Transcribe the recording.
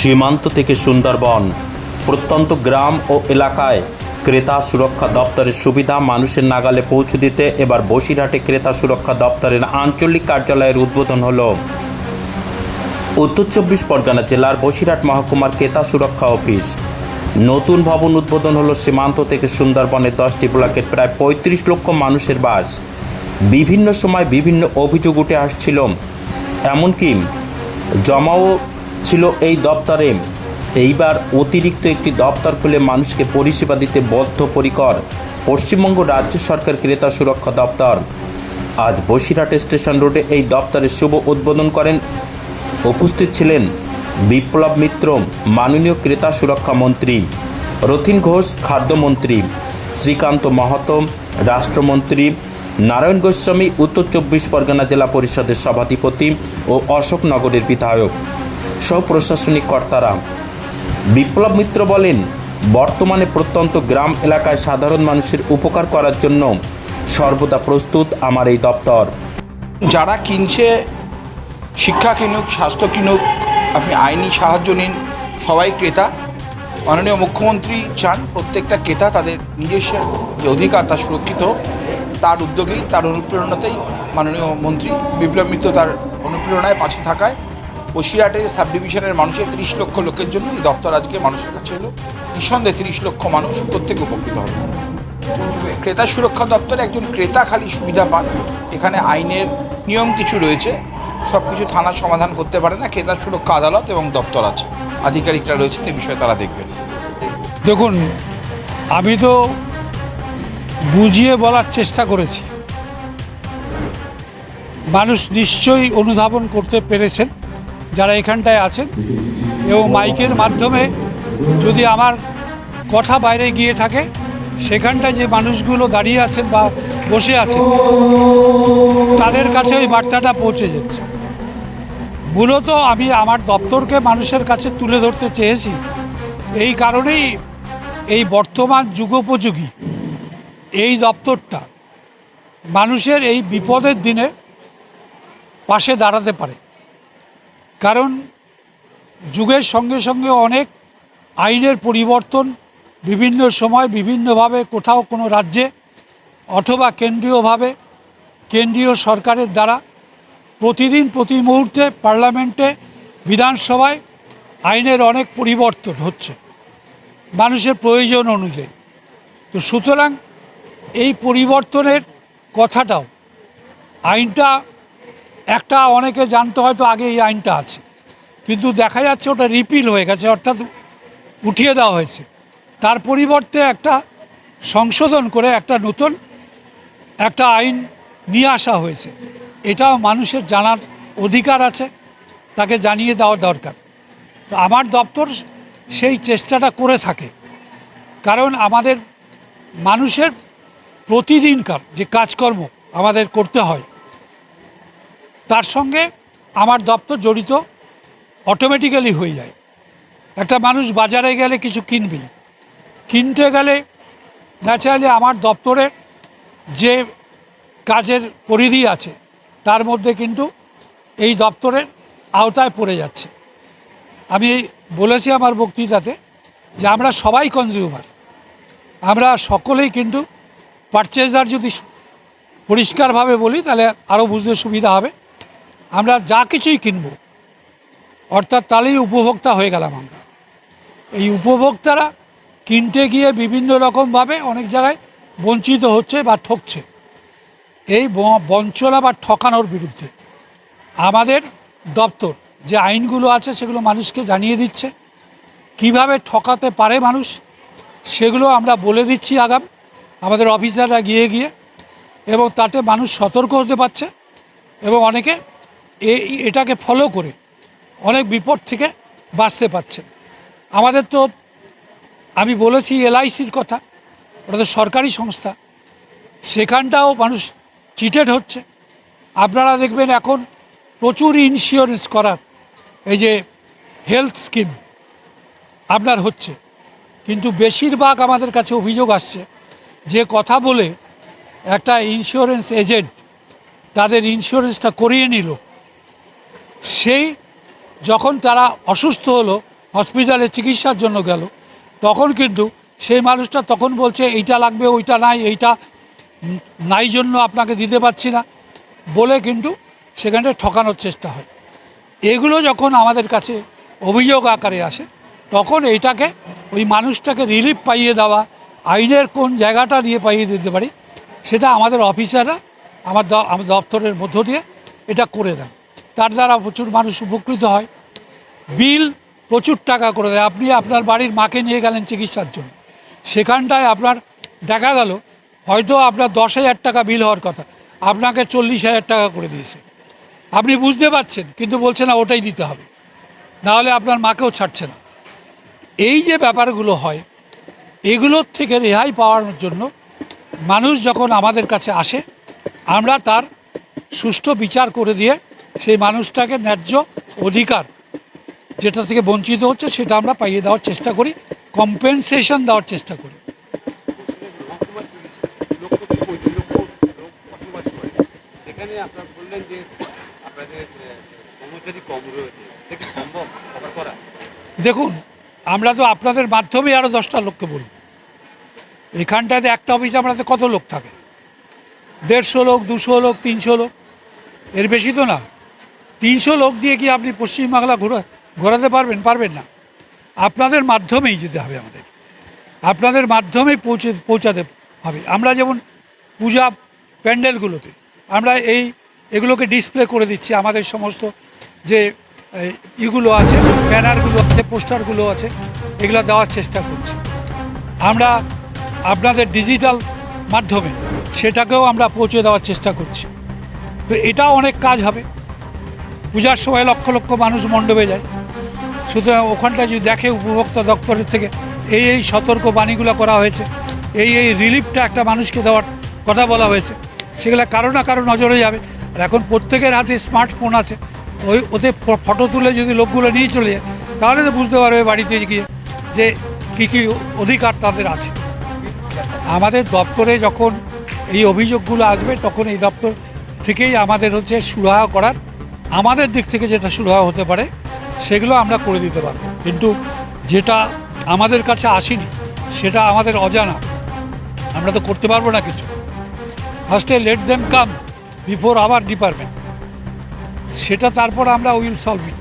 সীমান্ত থেকে সুন্দরবন। প্রত্যন্ত গ্রাম ও এলাকায় ক্রেতা সুরক্ষা দপ্তরের সুবিধা মানুষের নাগালে পৌঁছে দিতে এবার বসিরহাটে ক্রেতা সুরক্ষা দপ্তরের আঞ্চলিক কার্যালয়ের উদ্বোধন হলো। উত্তর চব্বিশ পরগনা জেলার বসিরহাট মহকুমার ক্রেতা সুরক্ষা অফিস। নতুন ভবন উদ্বোধন হলো সীমান্ত থেকে সুন্দরবনের দশটি ব্লকের প্রায় পঁয়ত্রিশ লক্ষ মানুষের বাস। বিভিন্ন সময় বিভিন্ন অভিযোগ উঠে আসছিল। এমনকি জমাও ছিল এই দপ্তরে। এইবার অতিরিক্ত একটি দপ্তর খুলে মানুষকে পরিষেবা দিতে বদ্ধপরিকর। পশ্চিমবঙ্গ রাজ্য সরকার ক্রেতা সুরক্ষা দপ্তর। আজ বসিরহাট স্টেশন রোডে এই দপ্তরের শুভ উদ্বোধন করেন উপস্থিত ছিলেন বিপ্লব মিত্র, মাননীয় ক্রেতা সুরক্ষা মন্ত্রী, রথিন ঘোষ খাদ্যমন্ত্রী শ্রীকান্ত মাহাতো, রাষ্ট্রমন্ত্রী, নারায়ণ গোস্বামী, উত্তর চব্বিশ পরগনা জেলা পরিষদের সভাধিপতি ও অশোকনগরের বিধায়ক। সহ প্রশাসনিক কর্তারা। বিপ্লব মিত্র বলেন, বর্তমানে প্রত্যন্ত গ্রাম এলাকায় সাধারণ মানুষের উপকার করার জন্য সর্বদা প্রস্তুত আমার এই দপ্তর। যারা কিনছে, শিক্ষা কিনুক, স্বাস্থ্য কিনুক, আপনি আইনি সাহায্য নিন, সবাই ক্রেতা। মাননীয় মুখ্যমন্ত্রী চান প্রত্যেকটা ক্রেতা তাদের নিজস্ব যে অধিকার, তা সুরক্ষিত। তার উদ্যোগেই, তার অনুপ্রেরণাতেই মাননীয় মন্ত্রী বিপ্লব মিত্র তার অনুপ্রেরণায় পাশে থাকায় বসিরহাটের সাব ডিভিশনের মানুষের তিরিশ লক্ষ লোকের জন্য এই দপ্তর আজকে মানুষের কাছে এলো। নিঃসন্দেহে তিরিশ লক্ষ মানুষ প্রত্যেকে উপকৃত হবে। ক্রেতা সুরক্ষা দপ্তরে একজন ক্রেতা খালি সুবিধা পান। এখানে আইনের নিয়ম কিছু রয়েছে। সব কিছু থানার সমাধান করতে পারে না। ক্রেতা সুরক্ষা আদালত এবং দপ্তর আছে। আধিকারিকরা রয়েছেন, এ বিষয়ে তারা দেখবেন। দেখুন, আমি তো বুঝিয়ে বলার চেষ্টা করেছি। মানুষ নিশ্চয়ই অনুধাবন করতে পেরেছেন। যারা এখানটায় আছেন এবং মাইকের মাধ্যমে যদি আমার কথা বাইরে গিয়ে থাকে, সেখানটায় যে মানুষগুলো দাঁড়িয়ে আছেন বা বসে আছেন, তাদের কাছে ওই বার্তাটা পৌঁছে যাচ্ছে। মূলত আমি আমার দপ্তরকে মানুষের কাছে তুলে ধরতে চেয়েছি। এই কারণেই এই বর্তমান যুগোপযোগী এই দপ্তরটা মানুষের এই বিপদের দিনে পাশে দাঁড়াতে পারে। কারণ যুগের সঙ্গে সঙ্গে অনেক আইনের পরিবর্তন বিভিন্ন সময় বিভিন্নভাবে কোথাও কোনো রাজ্যে অথবা কেন্দ্রীয়ভাবে কেন্দ্রীয় সরকারের দ্বারা প্রতিদিন, প্রতি মুহূর্তে পার্লামেন্টে, বিধানসভায় আইনের অনেক পরিবর্তন হচ্ছে। মানুষের প্রয়োজন অনুযায়ী। তো সুতরাং এই পরিবর্তনের কথাটাও আইনটা একটা অনেকে জানতে হয়তো আগে এই আইনটা আছে, কিন্তু দেখা যাচ্ছে ওটা রিপিল হয়ে গেছে, অর্থাৎ উঠিয়ে দেওয়া হয়েছে। তার পরিবর্তে একটা সংশোধন করে একটা নতুন একটা আইন নিয়ে আসা হয়েছে। এটাও মানুষের জানার অধিকার আছে, তাকে জানিয়ে দেওয়া দরকার। আমার দপ্তর সেই চেষ্টাটা করে থাকে, কারণ আমাদের মানুষের প্রতিদিনকার যে কাজকর্ম আমাদের করতে হয় তার সঙ্গে আমার দপ্তর জড়িত অটোমেটিক্যালি হয়ে যায়। একটা মানুষ বাজারে গেলে কিছু কিনবেই কিনতে গেলে ন্যাচারালি আমার দপ্তরের যে কাজের পরিধি আছে, তার মধ্যে কিন্তু এই দপ্তরের আওতায় পড়ে যাচ্ছে। আমি বলেছি আমার বক্তৃতাতে যে আমরা সবাই কনজিউমার আমরা সকলেই কিন্তু পারচেজার যদি পরিষ্কারভাবে বলি, তাহলে আরও বুঝতে সুবিধা হবে। আমরা যা কিছুই কিনব, অর্থাৎ তাহলেই উপভোক্তা হয়ে গেলাম আমরা। এই উপভোক্তারা কিনতে গিয়ে বিভিন্ন রকমভাবে অনেক জায়গায় বঞ্চিত হচ্ছে বা ঠকছে। এই বঞ্চনা বা ঠকানোর বিরুদ্ধে আমাদের দপ্তর যে আইনগুলো আছে সেগুলো মানুষকে জানিয়ে দিচ্ছে। কীভাবে ঠকাতে পারে মানুষ সেগুলো আমরা বলে দিচ্ছি আগাম। আমাদের অফিসাররা গিয়ে গিয়ে এবং তাতে মানুষ সতর্ক হতে পারছে এবং অনেকে এটাকে ফলো করে অনেক বিপদ থেকে বাঁচতে পারছে। আমাদের তো, আমি বলেছি এলআইসির কথা, ওটা তো সরকারি সংস্থা, সেখানটাও মানুষ চিটেড হচ্ছে। আপনারা দেখবেন এখন প্রচুর ইন্স্যুরেন্স করার, এই যে হেলথ স্কিম আপনার হচ্ছে। কিন্তু বেশিরভাগ আমাদের কাছে অভিযোগ আসছে যে কথা বলে একটা ইন্স্যুরেন্স এজেন্ট তাদের ইন্স্যুরেন্সটা করিয়ে নিল। সেই যখন তারা অসুস্থ হলো হসপিটালে চিকিৎসার জন্য গেল, তখন কিন্তু সেই মানুষটা তখন বলছে, এইটা লাগবে, ওইটা নাই, এইটা নাই জন্য আপনাকে দিতে পারছি না। বলে কিন্তু সেখানটা ঠকানোর চেষ্টা হয়। এগুলো যখন আমাদের কাছে অভিযোগ আকারে আসে, তখন এইটাকে, ওই মানুষটাকে রিলিফ পাইয়ে দেওয়া, আইনের কোন জায়গাটা দিয়ে পাইয়ে দিতে পারি, সেটা আমাদের অফিসাররা আমার আমার দপ্তরের মধ্য দিয়ে এটা করে দেন। তার দ্বারা প্রচুর মানুষ উপকৃত হয়। বিল প্রচুর টাকা করে দেয়। আপনি আপনার বাড়ির মাকে নিয়ে গেলেন চিকিৎসার জন্য। সেখানটায় আপনার দেখা গেল, হয়তো আপনার দশ হাজার টাকা বিল হওয়ার কথা। আপনাকে চল্লিশ হাজার টাকা করে দিয়েছে। আপনি বুঝতে পারছেন, কিন্তু বলছে না, ওটাই দিতে হবে। নাহলে আপনার মাকেও ছাড়ছে না। এই যে ব্যাপারগুলো হয়, এগুলোর থেকে রেহাই পাওয়ার জন্য মানুষ যখন আমাদের কাছে আসে, আমরা তার সুষ্ঠু বিচার করে দিয়ে সেই মানুষটাকে ন্যায্য অধিকার যেটা থেকে বঞ্চিত হচ্ছে সেটা আমরা পাইয়ে দেওয়ার চেষ্টা করি কম্পেনসেশন দেওয়ার চেষ্টা করি। দেখুন আমরা তো আপনাদের মাধ্যমে আরও দশটা লোককে বলব। এখানটাতে একটা অফিসে আমাদের কত লোক থাকে? দেড়শো লোক দুশো লোক তিনশো লোক? এর বেশি তো না। তিনশো লোক দিয়ে কি আপনি পশ্চিমবাংলা ঘোরা ঘোরাতে পারবেন? পারবেন না। আপনাদের মাধ্যমেই যেতে হবে আমাদের। আপনাদের মাধ্যমেই পৌঁছে, পৌঁছাতে হবে। আমরা যেমন পূজা প্যান্ডেলগুলোতে আমরা এই এগুলোকে ডিসপ্লে করে দিচ্ছি। আমাদের সমস্ত যে ইগুলো আছে, ব্যানারগুলো আছে, পোস্টারগুলো আছে, এগুলো দেওয়ার চেষ্টা করছি। আমরা আপনাদের ডিজিটাল মাধ্যমে সেটাকেও আমরা পৌঁছে দেওয়ার চেষ্টা করছি। তো এটাও অনেক কাজ হবে। পূজার সময় লক্ষ লক্ষ মানুষ মণ্ডপে যায়। সুতরাং ওখানটা যদি দেখে উপভোক্তা দপ্তরের থেকে এই এই সতর্ক বাণীগুলো করা হয়েছে, এই এই রিলিফটা একটা মানুষকে দেওয়ার কথা বলা হয়েছে, সেগুলো কারও না কারও নজরে যাবে। আর এখন প্রত্যেকের হাতে স্মার্টফোন আছে, ওই ওতে ফটো তুলে যদি লোকগুলো নিয়ে চলে যায়, তাহলে তো বুঝতে পারবে বাড়িতে গিয়ে যে কী কী অধিকার তাদের আছে। আমাদের দপ্তরে যখন এই অভিযোগগুলো আসবে, তখন এই দপ্তর থেকেই আমাদের হচ্ছে সুরাহা করার আমাদের দিক থেকে যেটা সুরাহা হতে পারে, সেগুলো আমরা করে দিতে পারব। কিন্তু যেটা আমাদের কাছে আসেনি, সেটা আমাদের অজানা। আমরা তো করতে পারব না কিছু। ফার্স্টে let them come before our department সেটা তারপর আমরা উইল সলভ ইট